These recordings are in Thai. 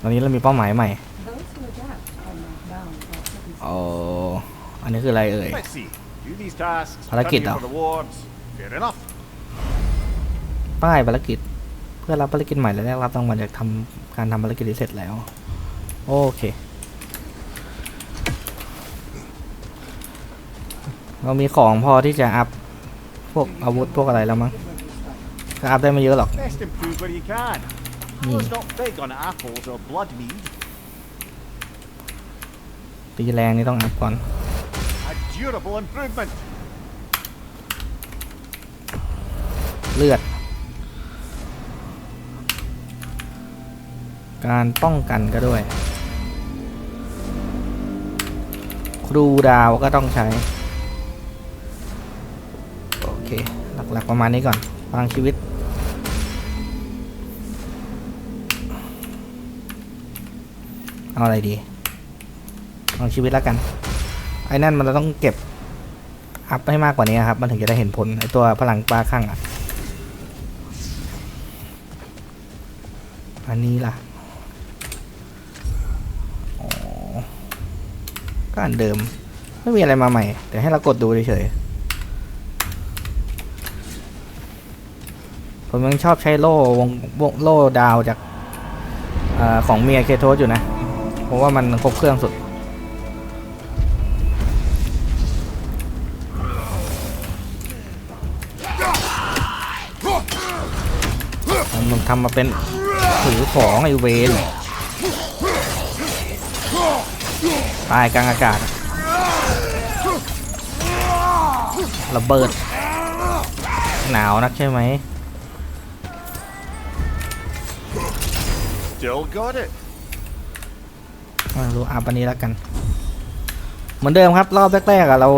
ตอนนี้เรามีเป้าหมายใหม่ Those who adapt are not bound by certain โอ้อันนี้คืออะไรเอ่ย Let's see. Do these tasks. ภารกิจ come เหรอ here for rewards. Fair enough. ป้ายภารกิจ เพื่อรับภารกิจใหม่และได้รับรางวัลจากทำการทำภารกิจที่เสร็จแล้ว โอเค เรามีของพอที่จะอัพพวกอาวุธพวกอะไรแล้วมั้งก็อัพได้ไม่เยอะหรอก Best improve where you can. Hmm. Let's not big on apples or blood mead. ตีแรงนี่ต้องอัพก่อน A durable improvement. เลือด การป้องกันก็ด้วย ครูดาวก็ต้องใช้ โอเค หลักๆประมาณนี้ก่อนพลังชีวิต เอาอะไรดีลังชีวิตแล้วกัน ไอ้นั่นมันเราต้องเก็บ อัพให้มากกว่านี้ครับ มันถึงจะได้เห็นผลไอตัวพลังปลาข้างอะ อันนี้ล่ะก็อันเดิม ไม่มีอะไรมาใหม่แต่ให้เรากดดูเฉยผมยังชอบใช้โล่วงวงโล่ดาวจากอาของเมียเคโทสอยู่นะ ผมว่ามันครบเครื่องสุด มันทำมาเป็นถือของไอเวนตายกลางอากาศระเบิด หนาวนักใช่ไหม Still got it. ไม่รู้อัพอันนี้แล้วกัน เหมือนเดิมครับ รอบแรกๆอะเรา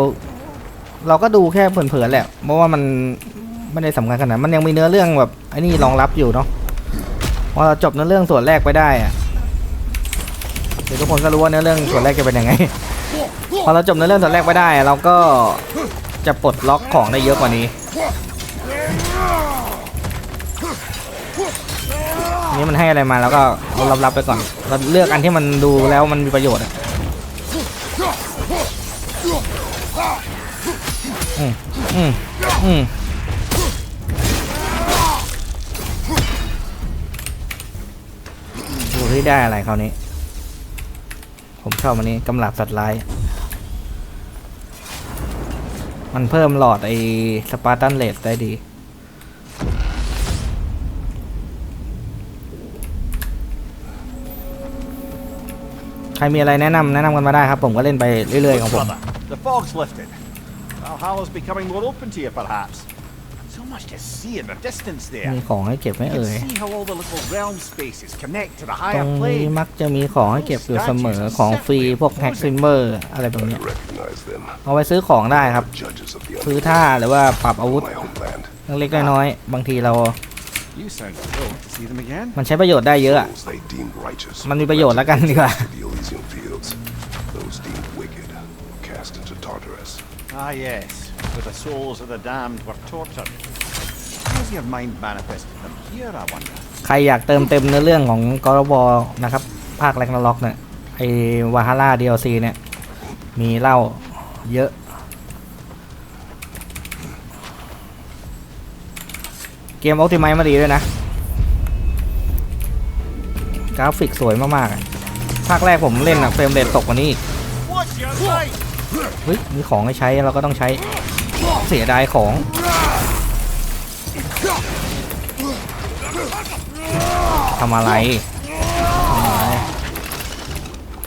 เราก็ดูแค่เผินๆแหละ เพราะว่ามันไม่ได้สำคัญขนาดมันยังมีเนื้อเรื่องแบบไอ้นี่รองรับอยู่เนาะพอเราจบเนื้อเรื่องส่วนแรกไปได้อะเดี๋ยวทุกคนก็รู้ว่าเนื้อเรื่องส่วนแรกจะเป็นยังไง พอเราจบเนื้อเรื่องส่วนแรกไปได้ เราก็จะปลดล็อกของได้เยอะกว่านี้ นี่มันให้อะไรมาแล้วก็เอารับไปก่อนเราเลือกอันที่มันดูแล้วมันมีประโยชน์อะอืมอืมอืมดูที่ได้อะไรคราวนี้ ผมชอบอันนี้กำลับสัตว์ร้าย มันเพิ่มหลอดไอ้สปาร์ตันเลดได้ดี ครมีอะไรแนะนำแนะนำกันมาได้ครับ ผมก็เล่นไปเรื่อยๆของผม Brother, the fog's lifted. Valhalla's becoming more open to you, perhaps. So much to see in the distance มี there. ของให้เก็บไหม You เอ่ย can see how all the little realm spaces connect to the ตรง higher นี้ plane. มักจะมีของให้เก็บอยู่เสมอของฟรีพวกแฮกซิมเบอร์อะไรแบบเนี้ย recognize them. เอาไว้ซื้อของได้ครับ Judges of the ซื้อท่าหรือว่าปรับอาวุธ my homeland. เล็กๆน้อยๆบางทีเรา You sound thrilled to see them again. มันใช้ประโยชน์ได้เยอะอะ Those they deemed righteous. มันมีประโยชน์แล้วกันดีกว่า To the Elysian fields. Those deemed wicked. Cast into Tartarus. Ah, yes. Where the souls of the damned were tortured. How's your mind manifested them here, I wonder? ใครอยากเติมเต็มเนื้อเรื่องของกอร์บอนะครับ ภาคแรกนาล็อกเนี่ยไอวาฮาร่าดีซีเนี่ย มีเล่าเยอะ เกมออติไมมาดีด้วยนะ กราฟิกสวยมากๆภาคแรกผมเล่นอะเฟรมเรทตกกว่านี้อีกเฮ้ยมีของให้ใช้เราก็ต้องใช้เสียดายของทำอะไร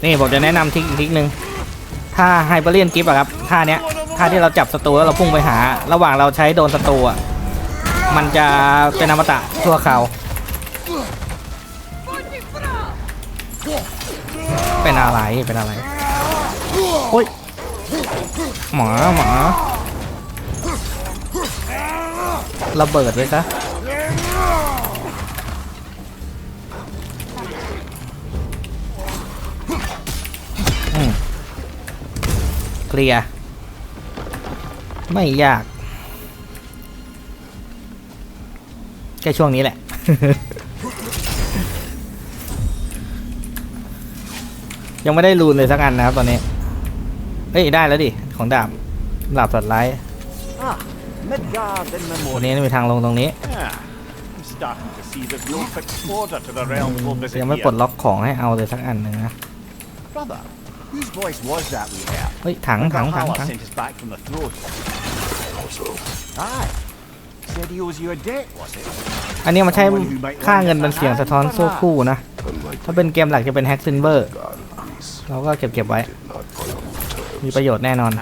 นี่ผมจะแนะนำทิกอีกทิกหนึ่งถ้าไฮเปอร์เลียนกิฟต์อะครับท่าเนี้ยท่าที่เราจับศัตรูแล้วเราพุ่งไปหา ระหว่างเราใช้โดนศัตรูอะ มันจะเป็นอมตะชั่วคราวเป็นอะไรเป็นอะไรโอ้ยหมาหมาระเบิดไว้ซะเคลียร์ไม่ยาก แค่ช่วงนี้แหละ ยังไม่ได้รูนเลยสักอันนะครับตอนนี้เอ้ย ได้แล้วดิ ของดาบดาบสัตว์ร้าย Ah, Midgard in ตัว Memoriam. นี้มีทางลงตรงนี้ Ah, I'm starting to see there's no fixed order to the realms we'll visit ยังไม่ปลด here. ล็อกของให้เอาเลยสักอันหนึ่งนะ Brother, whose voice was that we heard? เฮ้ย ถังถังถัง Valhalla ถัง อันนี้มันใช้ค่าเงินเป็นเสียงสะท้อนโซ่คู่นะ ถ้าเป็นเกมหลักจะเป็นแฮกซินเวอร์ เราก็เก็บเก็บไว้ มีประโยชน์แน่นอน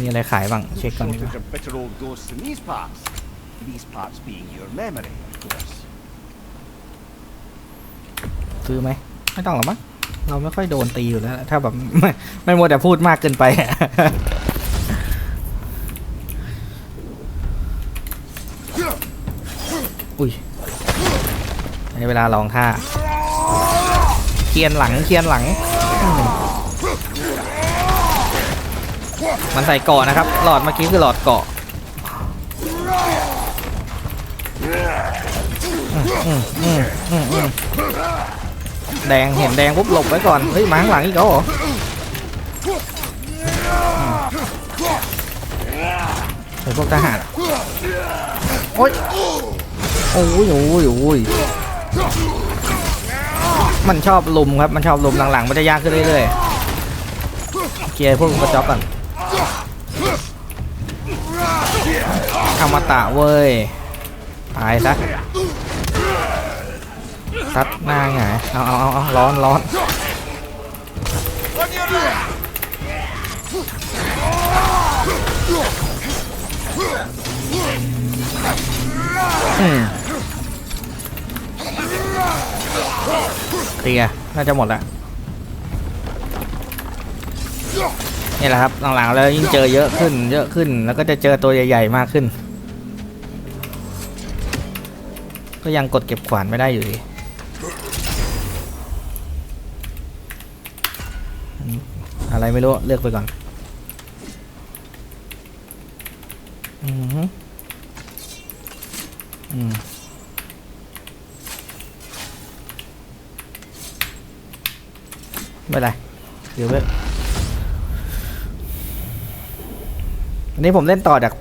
มีอะไรขายบ้าง เช็คก่อนดีกว่าซื้อไหม ไม่ต้องหรอกมั้งเราไม่ค่อยโดนตีอยู่แล้ว ถ้าแบบไม่ไม่มัวแต่พูดมากเกินไป อุ้ยในเวลาลองท่าเคียนหลังเคียนหลัง มันใส่เกาะนะครับ หลอดเมื่อกี้คือหลอดเกาะแดงเห็นแดงปุ๊บหลบไว้ก่อน เฮ้ยมาข้างหลังอีกเหรอไอ้พวกทหาร โอ๊ย โอ้ยโอ้ยโอ้ยมันชอบลุมครับ มันชอบลุมหลังๆ มันจะยากขึ้นเรื่อยๆ เคลียร์พวกกระจอกก่อนอมตะเว้ย ตายซะซัดหน้าไงเอาเอาเอาเอาร้อนร้อนอืม เคลียน่าจะหมดละนี่แหละครับหลังๆแล้วยิ่งเจอเยอะขึ้น เยอะขึ้นแล้วก็จะเจอตัวใหญ่ๆมากขึ้น ก็ยังกดเก็บขวานไม่ได้อยู่ดีอะไรไม่รู้เลือกไปก่อน อือหืออืม ไม่ไรเดี๋ยวเว้ยอันนี้ผมเล่นต่อจาก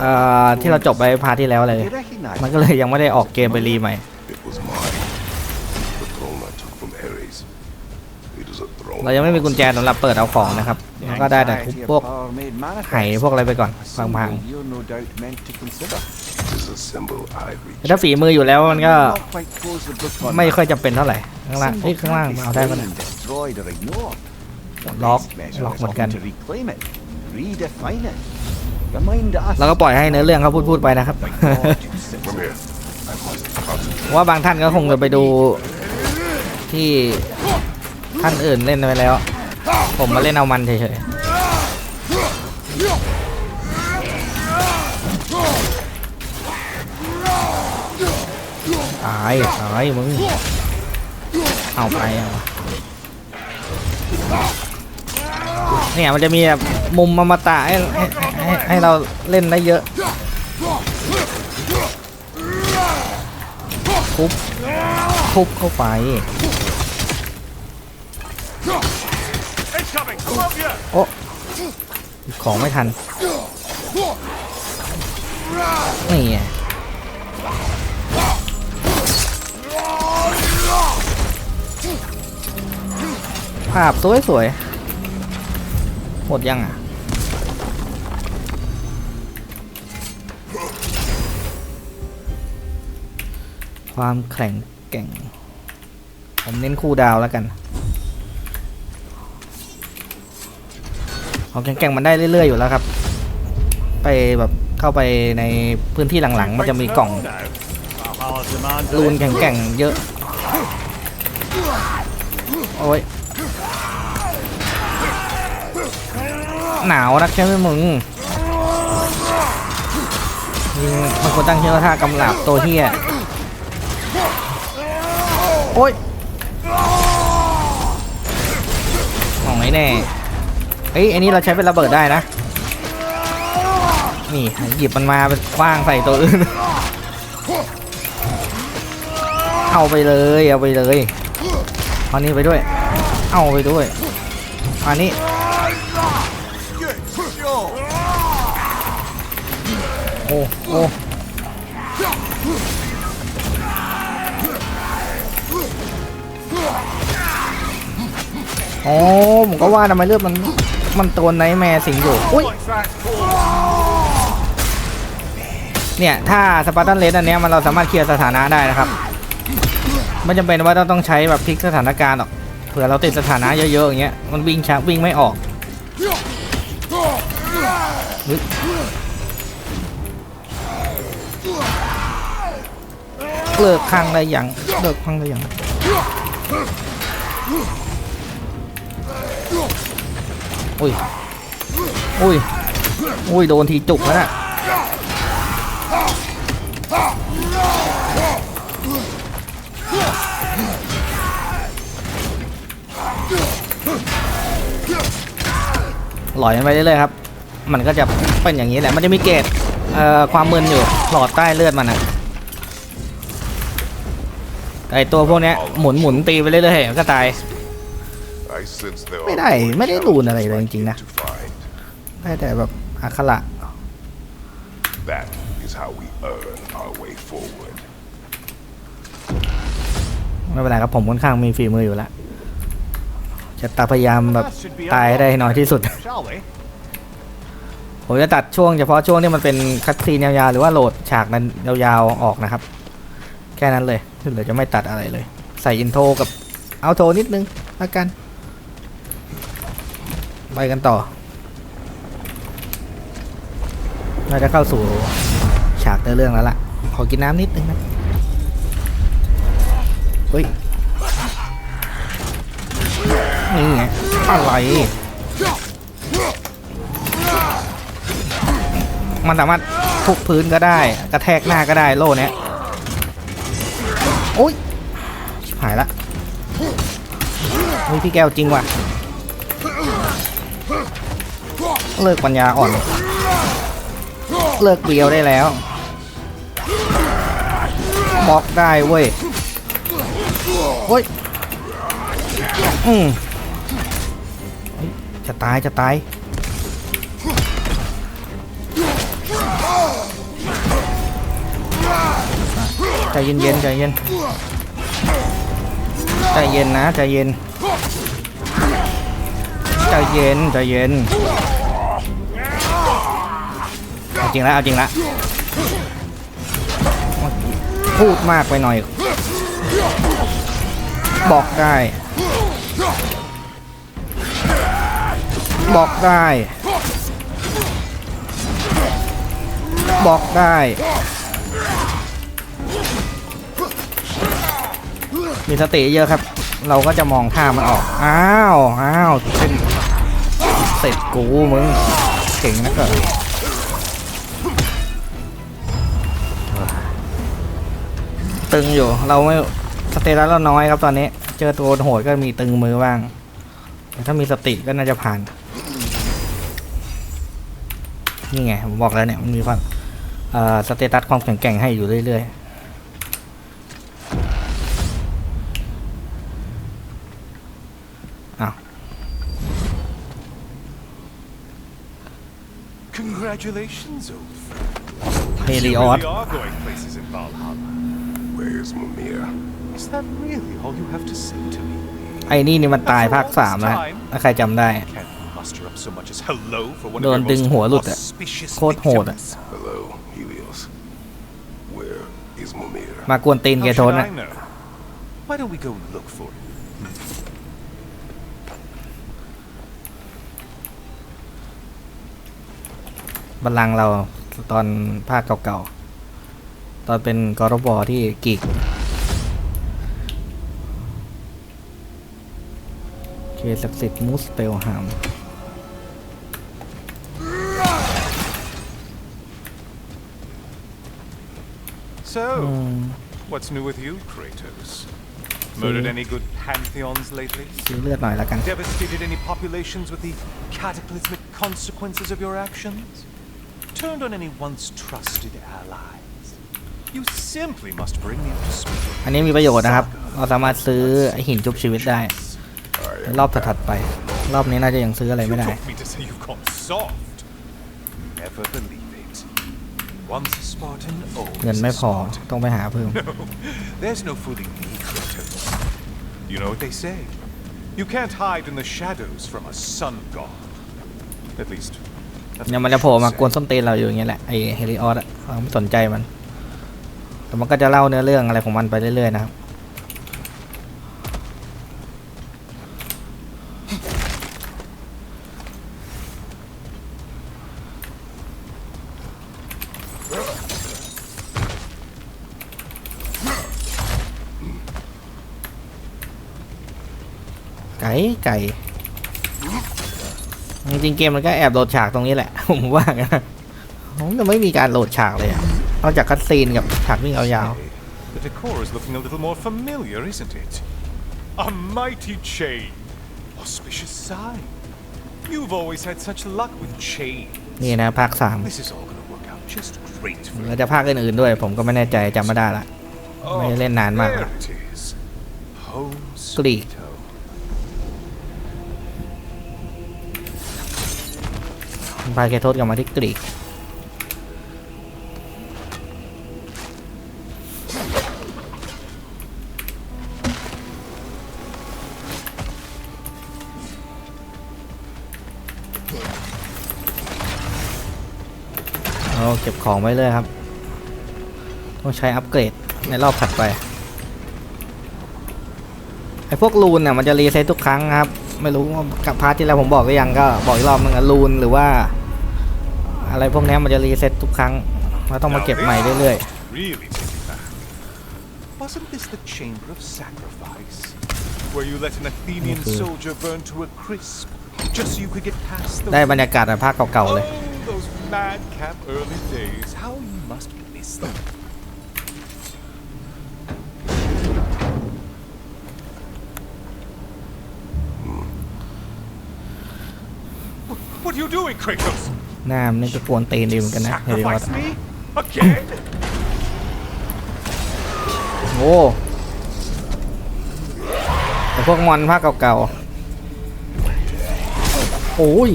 เอ่อที่เราจบไปพาทที่แล้วเลย มันก็เลยยังไม่ได้ออกเกมไปรีใหม่ เรายังไม่มีกุญแจสำหรับเปิดเอาของนะครับก็ได้แต่ทุบพวกไห่พวกอะไรไปก่อนพังๆ ถ้าฝีมืออยู่แล้วมันก็ไม่ค่อยจำเป็นเท่าไหร่ ข้างล่างเฮ้ข้างล่างเอาได้ก็ได้ล็อกล็อกเหมือนกัน แล้วก็ปล่อยให้เนื้อเรื่องเขาพูดๆไปนะครับ ว่าบางท่านก็คงจะไปดูที่ท่านอื่นเล่นไปแล้ว ผมมาเล่นเอามันเฉยๆ ตายตายมึงเอาไปเอาเนี่ยมันจะมีแบบมุมอมตะให้ให้ให้ให้เราเล่นได้เยอะทุบทุบเข้าไปโอ้ของไม่ทันนี่าพสวยสวยๆหมดยังอะ ความแข็งแกร่ง ผมเน้นคู่ดาวแล้วกันของแข็งๆมันได้เรื่อยๆอยู่แล้วครับ ไปแบบเข้าไปในพื้นที่หลังๆ มันจะมีกล่อง Valhalla's demand รูนแข็งเยอะ โอ้ย หนาวนักใช่ไหมมึงยิงมันควรตั้งชื่อว่าท่ากำลับตัวเฮียโอ้ยของไหนแน่เอ้ยอันนี้เราใช้เป็นระเบิดได้นะ นี่หยิบมันมาเป็นคว้างใส่ตัวอื่น เอาไปเลยเอาไปเลยเอานี่ไปด้วย เอาไปด้วยอันนี้ โอ้โอ้โอ้ผมก็ว่าทำไมเลือดมันมันตัวไนแมร์สิงอยู่อุ้ยเนี่ย ถ้าสปาร์ตันเลสอันนี้มันเราสามารถเคลียร์สถานะได้นะครับ ไม่จำเป็นว่าเราต้องใช้แบบพลิกสถานการณ์หรอกเผื่อเราติดสถานะเยอะๆอย่างเงี้ยมันวิ่งช้าวิ่งไม่ออก เลิกข้างได้ยังเลิกข้างได้ยังอุ้ยอุ้ยอุ้ยโดนทีจุกแล้วน่ะหลอยมันไปเรื่อยๆครับ มันก็จะเป็นอย่างนี้แหละ มันจะมีเกจเอ่อความมึนอยู่หลอดใต้เลือดมันอะ ไอตัวพวกเนี้ยหมุนหมุนตีไปเรื่อยๆมันก็ตาย I sense there ไม่ are ได้ more ไม่ได้รูนอะไรเลยจ challenges ริงๆนะ to find. ได้แต่แบบอักขระ That is how we earn our way forward. ไม่เป็นไรครับผมค่อนข้างมีฝีมืออยู่แล้วจะตาพยายามแบบ That should be ตายให้ได้น้อยที่สุด Shall we? ผมจะตัดช่วงเฉพาะช่วงที่มันเป็นคัตซีนยาวๆหรือว่าโหลดฉากนั้นยาวๆออกนะครับ แค่นั้นเลย ที่เหลือจะไม่ตัดอะไรเลย ใส่อินโทรกับเอาโทรนิดนึงล้วกัน ไปกันต่อเราจะเข้าสู่ฉากเนื้อเรื่องแล้วล่ะ ขอกินน้ำนิดนึงนะเฮ้ย นี่ไงอะไรมันสามารถทุกพื้นก็ได้ กระแทกหน้าก็ได้โล่เนี้ย โอ้ยหายละเฮ้ยพี่แก้วจริงว่ะ เลิกปัญญาอ่อน เลิกเบียวได้แล้วบล็อกได้เว้ยโอ้ยอืมจะตายจะตาย เย็นเย็นใจเย็นใจเย็นนะใจเย็นใจเย็นใจเย็นเอาจริงแล้วเอาจริงแล้วพูดมากไปหน่อย บอกได้บอกได้ บอกได้ มีสติเยอะครับ เราก็จะมองท่ามันออก อ้าว อ้าวเป็นเสร็จกูมึง เก่งนะเกิดตึงอยู่ เราไม่สเตตัสเราน้อยครับตอนนี้ เจอตัวโหดก็มีตึงมือบ้างแต่ถ้ามีสติก็น่าจะผ่าน นี่ไง ผมบอกแล้วเนี่ย มันมีความเอ่อสเตตัสความแข็งแกร่งให้อยู่เรื่อยๆ Congratulations, old friend. เฮลิ You ออส really are going places in Valhalla. Where's Mimir? Is that really all you have to say to me? ไอ้นี่นี่มันตายภาคสามแล้วถ้าใครจำได้ Can't muster up so much as hello for one โด of น your ดึง most หัวหลุดอะ auspicious โคตรโหดอะ victims. Hello, Helios. Where is Mimir? มากวนตีน How แกโท should นนะ I know? Why don't we go look for him? บัลลังก์เราตอนภาคเก่าๆ ตอนเป็นกอร์บอที่กิกเคศักดิ์สิทธิ์มูสเปลฮาม So, อืม what's new with you, Kratos? Murdered any good pantheons lately? ซื้อเลือดหน่อยแล้วกัน Devastated any populations with the cataclysmic consequences of your actions? Turned on any once trusted allies? You simply must bring me up to speed. อันนี้มีประโยชน์นะครับ เราสามารถซื้อไอหินชุบชีวิตได้ I รอบถัดๆไป รอบนี้น่าจะยังซื้ออะไร You ไม่ได้ took me to say you've gone soft. Never believe it. Once a Spartan, always เงินไม่ a พอ Spartan. ต้องไปหาเพิ่ม No, there's no fooling me, Kratos. You know what they say? You can't hide in the shadows from a sun god. At least, that's เนี่ยมันจะโผล่มากวนส้นตีนเราอยู่อย่างเงี้ยแหละไอเฮลิออสอะเราไม่สนใจมัน แต่มันก็จะเล่าเนื้อเรื่องอะไรของมันไปเรื่อยๆนะครับไก่ไก่ จริงๆเกมมันก็แอบโหลดฉากตรงนี้แหละ ผมว่างั้นนะผมจะไม่มีการโหลดฉากเลยอะนอกจากคัดซีนกับฉากวิ่งยาว The decor is looking a little more familiar, isn't it? A mighty chain. Auspicious sign. You've always had such luck with chains. ๆนี่นะภาคสาม This is all gonna work out just great for แล้ว you. จะภาคอื่นๆด้วย ผมก็ไม่แน่ใจจำไม่ได้ละ ไม่ได้เล่นนานมาก there ละ it is. Home Glee. sweet พาเคโทษกลับมาที่กรีกเราเก็บของไว้เลยครับ ต้องใช้อัปเกรดในรอบถัดไป ไอ้พวกรูนน่ะมันจะรีเซ็ตทุกครั้งครับ ไม่รู้ว่ากับพาร์ทที่แล้วผมบอกหรือยังก็บอกอีกรอบนึงอะรูนหรือว่า อะไรพวกเนี้ยมันจะรีเซ็ตทุกครั้งเราต้องมาเก็บใหม่เรื่อย Really take me back. Wasn't this the chamber of sacrifice? Where you let an Athenian Okay. soldier burn to a crisp just so you could get past ๆ the ได้บรรยากาศแบบภาคเก่าๆเลย Oh, those madcap early days. How you must miss them. Wh- What are you doing, Kratos? หน้ามันนี่ก็กวนตีนดีเหมือนกันนะเฮลิออส Sacrifice me? Again? โอ้แต่พวกมอนภาคเก่าๆโอ้ย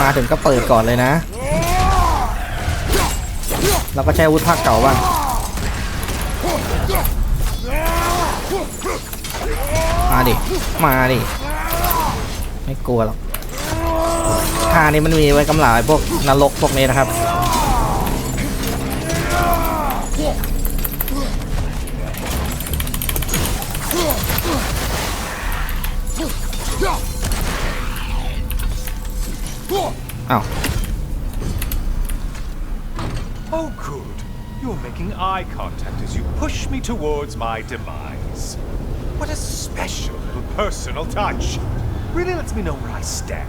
มาถึงก็เปิดก่อนเลยนะ เราก็ใช้อาวุธภาคเก่าบ้างมาดิ มาดิ ไม่กลัวหรอกท่านี้มันมีไว้กำลังไอ้พวกนรกพวกนี้นะครับ อ้าว Oh, good. You're making eye contact as you push me towards my demise. What a special little personal touch. Really lets me know where I stand.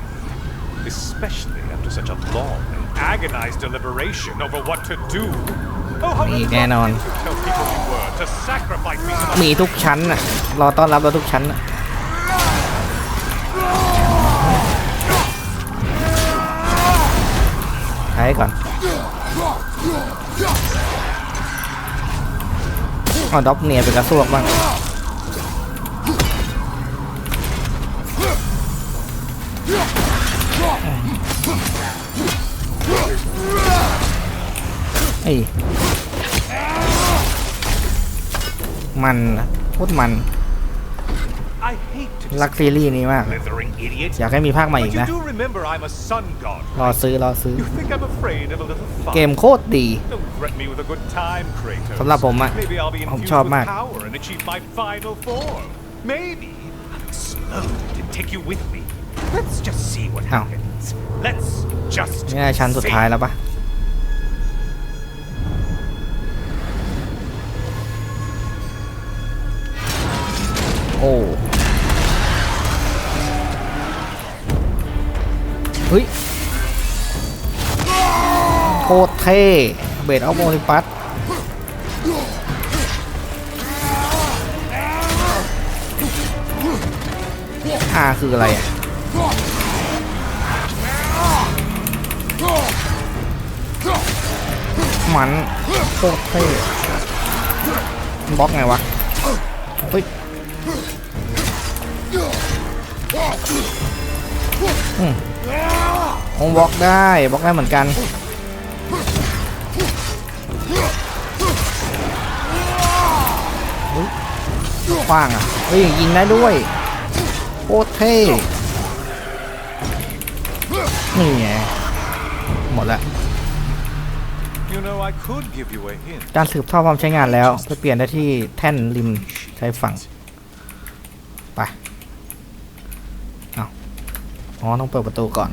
Especially after such a long and agonized deliberation over what to do. Oh, how มีแน่นอน reluctant you tell people you were to sacrifice me to the มีทุกชั้นน่ะรอต้อนรับเราทุกชั้นน่ะใช้ก่อนเอาด็อกเนียเป็นกระซวกบ้าง เอ้ยมันนะโคตรมัน I hate to รักซีรีส์นี้มาก slithering idiot. อยากให้มีภาคใหม่ But อีก you นะ do remember I'm a sun god. รอซื้อ รอซื้อ You think I'm afraid of a little fun? เกมโคตรดี Don't threaten me with a good time, Kratos. สำหรับผมอะ Maybe I'll be ผม infused ชอบ with มาก power and achieve my final form. Maybe I'll explode and take you with me. Let's just see what อ้าว happens. Let's just นี่น่าชั้นสุด see. ท้ายแล้วปะ โอ้เฮ้ยโคตรเท่เบดออฟโมลิปัสอาคืออะไรอะมันโคตรเท่บล็อกไงวะ อืมองบล็อกได้บล็อกได้เหมือนกันเฮ้ยขว้างอะเฮ้ยยิงได้ด้วยโคตรเท่นี่ไงหมดละ You know, I could give you a hint. การสืบทอดความใช้งานแล้วไปเปลี่ยนได้ที่แท่นริมใช้ฝั่งไปเอา อ๋อ ต้องเปิดประตูก่อน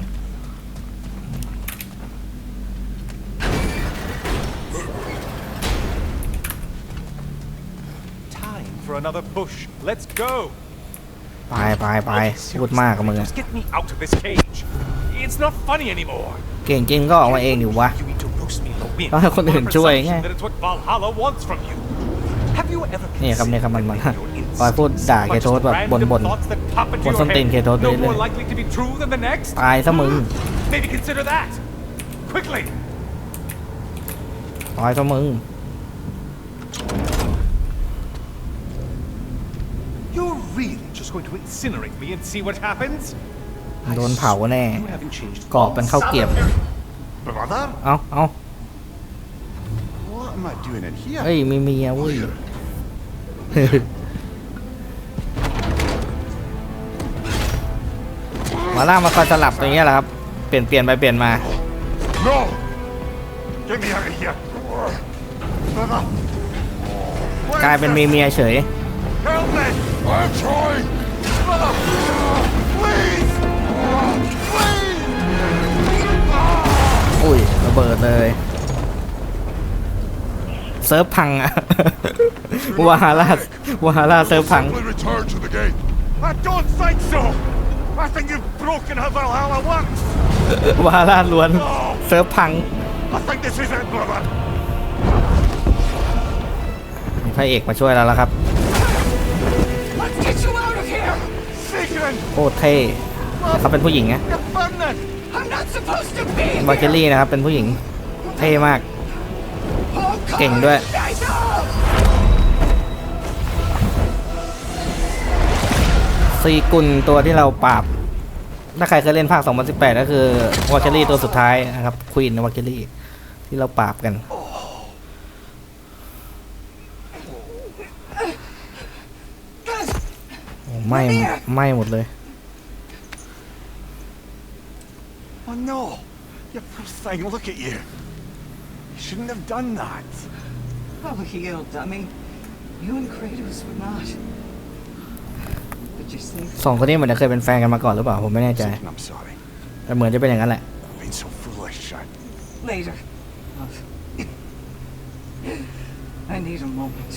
Time for another push. Let's go. ไปไปไปพูดมากกับมึงอะ Just get me out of this cage. It's not funny anymore. เก่งจริงก็ออกมาเองดิวะ You need to roast me in the wind. ต้องให้คนอื่น for the ช่วย presumption ไง that it's what Valhalla wants from you. Have you ever นี่ครับนี่ครับมันมัน considered your คอยพูด instincts, ด่า much เคโทสแบบ as บน random บน thoughts that pop into บน your ส้นตีน head, เคโทสไป no เรื่ more อย likely to be true than the next? ตายซะมึง Maybe consider that. Quickly. ตายซะมึง You're really just going to incinerate me and see what happens? โดนเผาแน่ You haven't changed. กรอบเป็นข้าวเกรียบ Brother? เอาเอา What am I doing in here? เฮ้ยมีเมียเว้ย มาล่ามาคอยสลับอย่างเงี้ยแหละครับ เปลี่ยนเปลี่ยนไปเปลี่ยนมา No! Get me out of here! Brother! กลายเป็นมีเมียเฉย Help me! I'm trying! Brother! Please! Please! อุ้ยระเบิดเลย เซิร์ฟพังอะ วาฮาร่าวาฮาร่าเซิร์ฟพัง Simply return to the gate. I don't think so! I think you've broken how Valhalla works! วาฮาร่าล้วน เซิร์ฟพัง I think this is it, brother! มีพระเอกมาช่วยแล้วละครับ Let's get you out of here! Sigrun! โคตรเท่เขาเป็นผู้หญิงนะ You're burning! I'm not supposed to be วาเกลลี่นะครับ เป็นผู้หญิง เท่มาก Oh, เก่งด้วย I ซีกุลตัวที่เราปราบ ถ้าใครเคยเล่นภาค 2018 ก็คือวาเกลลี่ตัวสุดท้ายนะครับควีนวาเกลลี่ที่เราปราบกันโอ้ไหม่ไหม่หมดเลย Oh no! You poor thing, look at you! You shouldn't have done that! Oh, heal, dummy. You and Kratos were not. But you're safe. สองคนนี้เหมือนจะเคยเป็นแฟนกันมาก่อนหรือเปล่าผมไม่แน่ใจ Sigurd, I'm sorry. แต่เหมือนจะเป็นอย่างนั้นแหละ I've been so foolish. I... Later. love. I need a moment.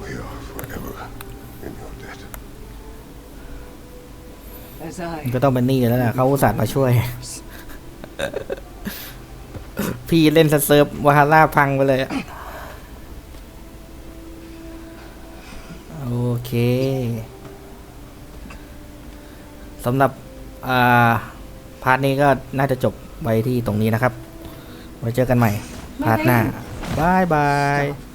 We are forever in your debt. As I ก็ต้องเป็นหนี่แล้วแหละเขาอุตส่าห์มาช่วย พี่เล่นสเซิร์ฟวาฮาร่าพังไปเลย โอเคสำหรับอ่าพาร์ทนี้ก็น่าจะจบไว้ที่ตรงนี้นะครับ ไว้เจอกันใหม่ พาร์ทหน้าบายบาย